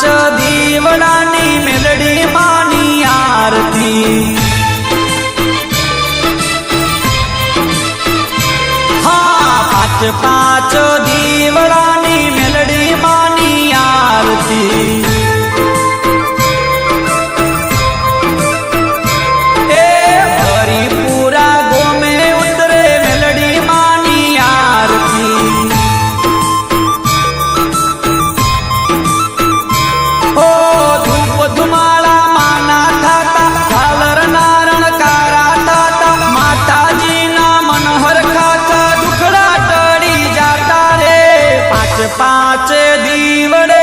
પાંચ દીવડાની મેલડી માની આરતી. હા પાંચ પાંચ દીવડા પાંચ પાંચ દીવડે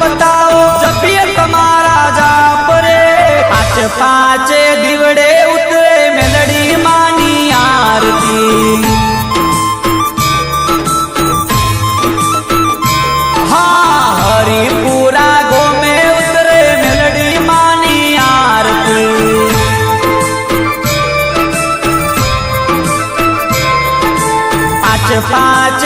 बताओ जपिए तुम्हारा जाप रे, पाँच पाँच दिवड़े उतरे मानी आरती। हाँ, में उतरे मेलड़ी मानी आरती। आठ पाँच